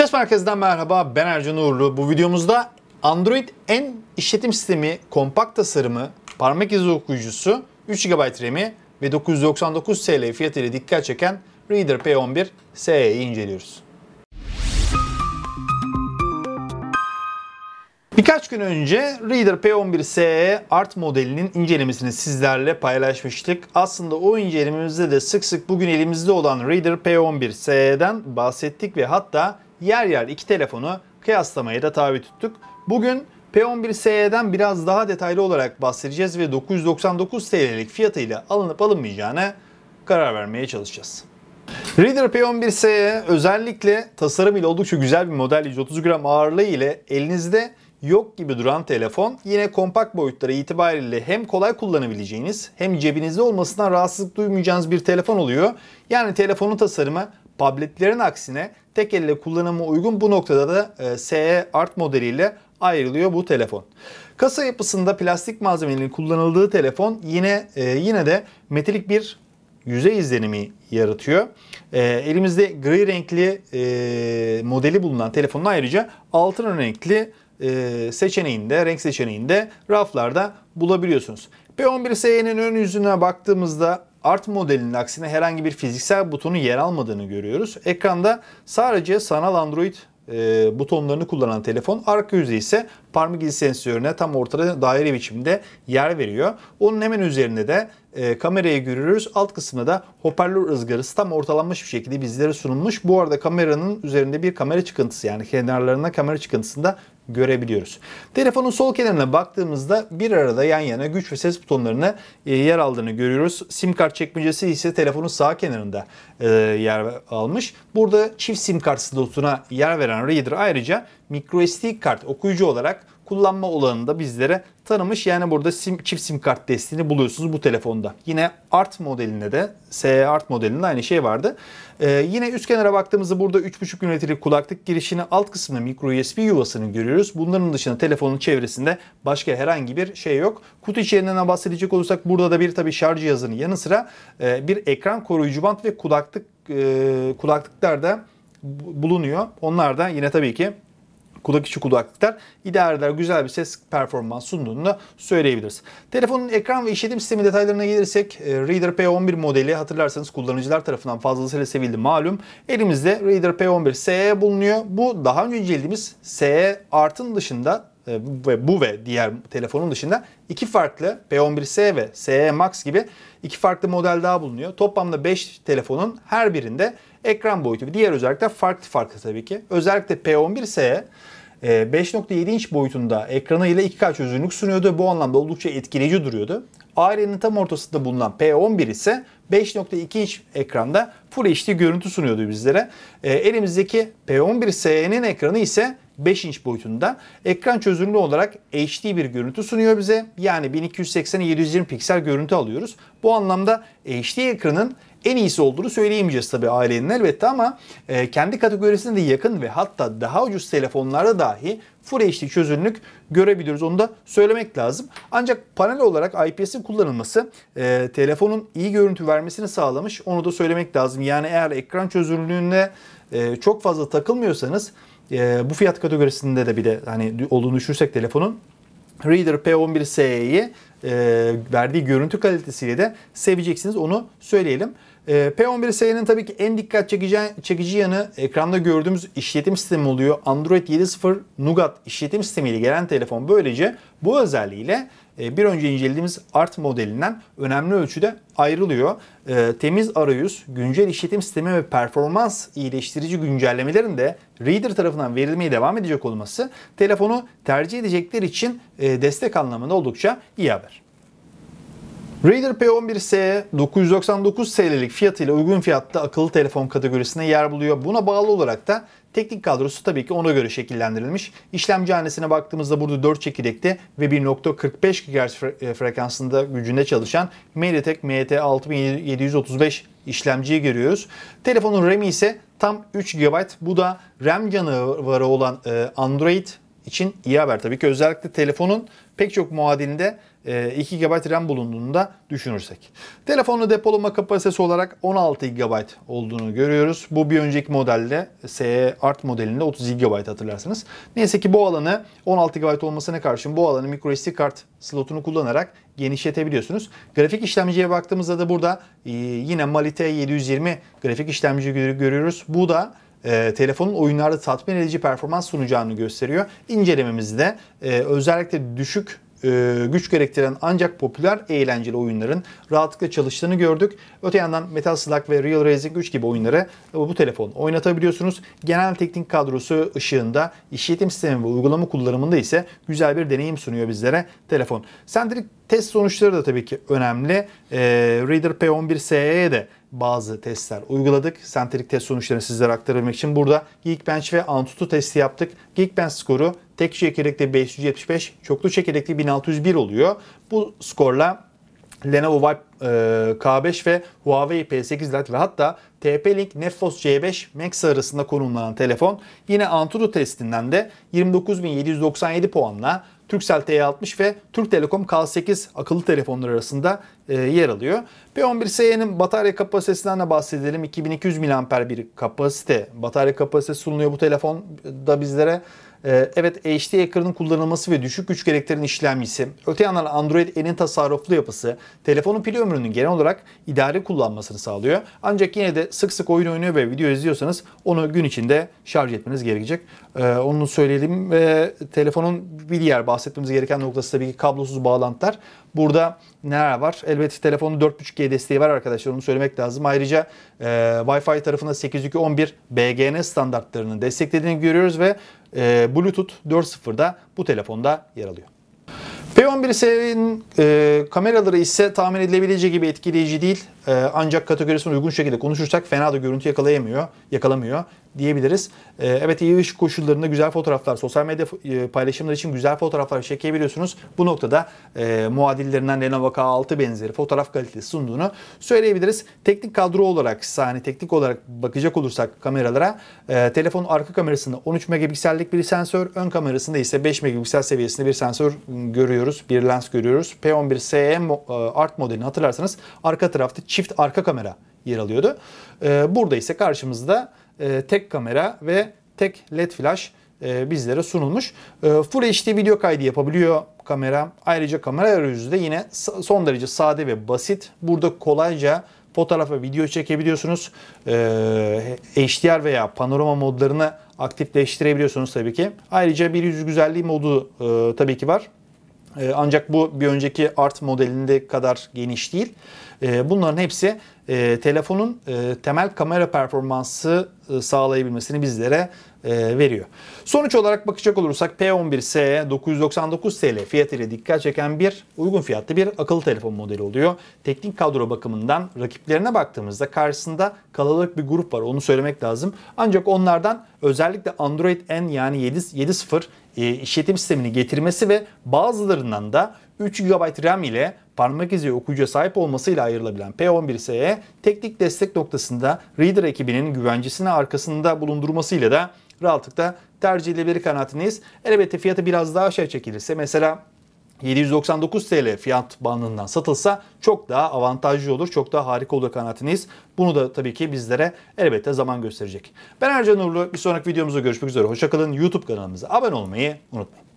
Test Merkezi'nden merhaba, ben Ercan Uğurlu. Bu videomuzda Android en işletim sistemi, kompakt tasarımı, parmak izi okuyucusu, 3 GB RAM'i ve 999 TL fiyatıyla dikkat çeken Reader P11 SE'yi inceliyoruz. Birkaç gün önce Reader P11 SE Art modelinin incelemesini sizlerle paylaşmıştık. Aslında o incelememizde de sık sık bugün elimizde olan Reader P11 SE'den bahsettik ve hatta yer yer iki telefonu kıyaslamaya da tabi tuttuk. Bugün P11 SE'den biraz daha detaylı olarak bahsedeceğiz ve 999 TL'lik fiyatıyla alınıp alınmayacağına karar vermeye çalışacağız. Reader P11 SE özellikle tasarım ile oldukça güzel bir model 130 gram ağırlığı ile elinizde yok gibi duran telefon yine kompakt boyutları itibariyle hem kolay kullanabileceğiniz hem cebinizde olmasından rahatsızlık duymayacağınız bir telefon oluyor. Yani telefonun tasarımı tabletlerin aksine tek elle kullanıma uygun bu noktada da e, SE Art modeliyle ayrılıyor bu telefon. Kasa yapısında plastik malzemenin kullanıldığı telefon yine e, yine de metalik bir yüzey izlenimi yaratıyor. E, elimizde gri renkli e, modeli bulunan telefonun ayrıca altın renkli e, seçeneğinde, renk seçeneğinde raflarda bulabiliyorsunuz. P11SE'nin ön yüzüne baktığımızda Art modelinin aksine herhangi bir fiziksel butonu yer almadığını görüyoruz. Ekranda sadece sanal Android e, butonlarını kullanan telefon. Arka yüzey ise parmak izi sensörüne tam ortada daire biçimde yer veriyor. Onun hemen üzerinde de e, kamerayı görüyoruz. Alt kısmında da hoparlör ızgarası tam ortalanmış bir şekilde bizlere sunulmuş. Bu arada kameranın üzerinde bir kamera çıkıntısı yani kenarlarına kamera çıkıntısında görebiliyoruz. Telefonun sol kenarına baktığımızda bir arada yan yana güç ve ses butonlarına e, yer aldığını görüyoruz. Sim kart çekmecesi ise telefonun sağ kenarında e, yer almış. Burada çift sim kart slotuna yer veren Reader ayrıca microSD kart okuyucu olarak kullanma olanında bizlere tanımış. Yani burada sim, çift sim kart desteğini buluyorsunuz bu telefonda. Yine Art modelinde de SE Art modelinde aynı şey vardı. Ee, yine üst kenara baktığımızda burada 3.5 mm'lik kulaklık girişini alt kısmında micro USB yuvasını görüyoruz. Bunların dışında telefonun çevresinde başka herhangi bir şey yok. Kutu içeriğinden bahsedecek olursak burada da bir tabi şarj cihazının yanı sıra e, bir ekran koruyucu bant ve kulaklık e, kulaklıklar da bulunuyor. Onlar da yine tabii ki kulak içi kulaklıklar idare güzel bir ses performans sunduğunu da söyleyebiliriz. Telefonun ekran ve işletim sistemi detaylarına gelirsek e, Reader P11 modeli hatırlarsanız kullanıcılar tarafından fazlasıyla sevildi malum. Elimizde Reader P11 SE bulunuyor. Bu daha önce incelediğimiz SE Art'ın dışında ve bu ve diğer telefonun dışında iki farklı P11S ve SE Max gibi iki farklı model daha bulunuyor. Toplamda 5 telefonun her birinde ekran boyutu ve diğer özellikler farklı farklı tabii ki. Özellikle P11S 5.7 e, inç boyutunda ekranı ile 2K çözünürlük sunuyordu. Bu anlamda oldukça etkileyici duruyordu. Ailenin tam ortasında bulunan P11 ise 5.2 inç ekranda Full HD görüntü sunuyordu bizlere. E, elimizdeki P11SE'nin ekranı ise 5 inç boyutunda. Ekran çözünürlüğü olarak HD bir görüntü sunuyor bize. Yani 1280-720 piksel görüntü alıyoruz. Bu anlamda HD ekranın en iyisi olduğunu söyleyemeyeceğiz tabii ailenin elbette ama e, kendi kategorisine de yakın ve hatta daha ucuz telefonlarda dahi Full HD çözünürlük görebiliyoruz. Onu da söylemek lazım. Ancak panel olarak IPS'in kullanılması e, telefonun iyi görüntü vermesini sağlamış. Onu da söylemek lazım. Yani eğer ekran çözünürlüğünde e, çok fazla takılmıyorsanız e, bu fiyat kategorisinde de bir de hani olduğunu düşürsek telefonun Reader P11SE'yi e, verdiği görüntü kalitesiyle de seveceksiniz. Onu söyleyelim. Ee, P11S'nin tabii ki en dikkat çekici, çekici yanı ekranda gördüğümüz işletim sistemi oluyor. Android 7.0 Nougat işletim sistemiyle gelen telefon böylece bu özelliğiyle e, bir önce incelediğimiz Art modelinden önemli ölçüde ayrılıyor. E, temiz arayüz, güncel işletim sistemi ve performans iyileştirici güncellemelerin de Reader tarafından verilmeye devam edecek olması telefonu tercih edecekler için e, destek anlamında oldukça iyi haber. Raider P11S 999 TL'lik fiyatıyla uygun fiyatta akıllı telefon kategorisine yer buluyor. Buna bağlı olarak da teknik kadrosu tabii ki ona göre şekillendirilmiş. İşlemci hanesine baktığımızda burada 4 çekirdekli ve 1.45 GHz e, frekansında gücünde çalışan MediaTek MT6735 işlemciyi görüyoruz. Telefonun RAM'i ise tam 3 GB. Bu da RAM canavarı olan e, Android için iyi haber. Tabii ki özellikle telefonun pek çok muadilinde 2 GB RAM bulunduğunu da düşünürsek. Telefonun depolama kapasitesi olarak 16 GB olduğunu görüyoruz. Bu bir önceki modelde SE Art modelinde 30 GB hatırlarsınız. Neyse ki bu alanı 16 GB olmasına karşın bu alanı microSD kart slotunu kullanarak genişletebiliyorsunuz. Grafik işlemciye baktığımızda da burada e, yine Mali T720 grafik işlemci görüyoruz. Bu da e, telefonun oyunlarda tatmin edici performans sunacağını gösteriyor. İncelememizde e, özellikle düşük e, güç gerektiren ancak popüler eğlenceli oyunların rahatlıkla çalıştığını gördük. Öte yandan Metal Slug ve Real Racing 3 gibi oyunları bu telefon oynatabiliyorsunuz. Genel teknik kadrosu ışığında işletim sistemi ve uygulama kullanımında ise güzel bir deneyim sunuyor bizlere telefon. Sentrik test sonuçları da tabii ki önemli. E, Reader P11SE'ye de bazı testler uyguladık. Senterik test sonuçlarını sizlere aktarabilmek için burada Geekbench ve Antutu testi yaptık. Geekbench skoru tek çekirdekte 575, çoklu çekirdekte 1601 oluyor. Bu skorla Lenovo Vibe e, K5 ve Huawei P8 Lite ve hatta TP-Link Nefos C5 Max arasında konumlanan telefon yine Antutu testinden de 29.797 puanla Turkcell T60 ve Türk Telekom K8 akıllı telefonlar arasında e, yer alıyor. P11SE'nin batarya kapasitesinden de bahsedelim. 2200 mAh bir kapasite, batarya kapasitesi sunuyor bu telefonda bizlere. Ee, evet HD ekranın kullanılması ve düşük güç gerektiren işlemcisi, öte yandan Android N'in tasarruflu yapısı, telefonun pil ömrünün genel olarak idare kullanmasını sağlıyor. Ancak yine de sık sık oyun oynuyor ve video izliyorsanız onu gün içinde şarj etmeniz gerekecek. Ee, onu söyleyelim ve telefonun bir diğer bahsetmemiz gereken noktası tabii ki kablosuz bağlantılar. Burada neler var? Elbette telefonun 4.5G desteği var arkadaşlar onu söylemek lazım. Ayrıca e, Wi-Fi tarafında 802.11 BGN standartlarını desteklediğini görüyoruz ve e, Bluetooth 4.0'da bu telefonda yer alıyor. P11 serinin e, kameraları ise tahmin edilebileceği gibi etkileyici değil. E, ancak kategorisine uygun şekilde konuşursak fena da görüntü yakalayamıyor, yakalamıyor diyebiliriz. E, evet iyi ışık koşullarında güzel fotoğraflar, sosyal medya e, paylaşımları için güzel fotoğraflar çekebiliyorsunuz. Bu noktada e, muadillerinden Lenovo K6 benzeri fotoğraf kalitesi sunduğunu söyleyebiliriz. Teknik kadro olarak, yani teknik olarak bakacak olursak kameralara, e, telefonun arka kamerasında 13 megapiksellik bir sensör, ön kamerasında ise 5 megapiksel seviyesinde bir sensör görüyoruz, bir lens görüyoruz. P11 SE Art modelini hatırlarsanız arka tarafta çift arka kamera yer alıyordu. E, burada ise karşımızda e, tek kamera ve tek led flash e, bizlere sunulmuş. E, Full HD video kaydı yapabiliyor kamera. Ayrıca kamera arayüzü de yine son derece sade ve basit. Burada kolayca fotoğraf ve video çekebiliyorsunuz. HDR veya panorama modlarını aktifleştirebiliyorsunuz tabii ki. Ayrıca bir yüz güzelliği modu tabii ki var. Ancak bu bir önceki art modelinde kadar geniş değil. Bunların hepsi telefonun temel kamera performansı sağlayabilmesini bizlere veriyor. Sonuç olarak bakacak olursak P11S 999 TL fiyat ile dikkat çeken bir uygun fiyatlı bir akıllı telefon modeli oluyor. Teknik kadro bakımından rakiplerine baktığımızda karşısında kalabalık bir grup var onu söylemek lazım. Ancak onlardan özellikle Android N yani 7.0 işletim sistemini getirmesi ve bazılarından da 3 GB RAM ile parmak izi okuyucuya sahip olmasıyla ayrılabilen P11SE teknik destek noktasında Reader ekibinin güvencesini arkasında bulundurmasıyla da rahatlıkla tercih edilebilir kanaatindeyiz. Elbette fiyatı biraz daha aşağı çekilirse mesela 799 TL fiyat bandından satılsa çok daha avantajlı olur, çok daha harika olur kanaatindeyiz. Bunu da tabii ki bizlere elbette zaman gösterecek. Ben Ercan Uğurlu. Bir sonraki videomuzda görüşmek üzere. Hoşçakalın. YouTube kanalımıza abone olmayı unutmayın.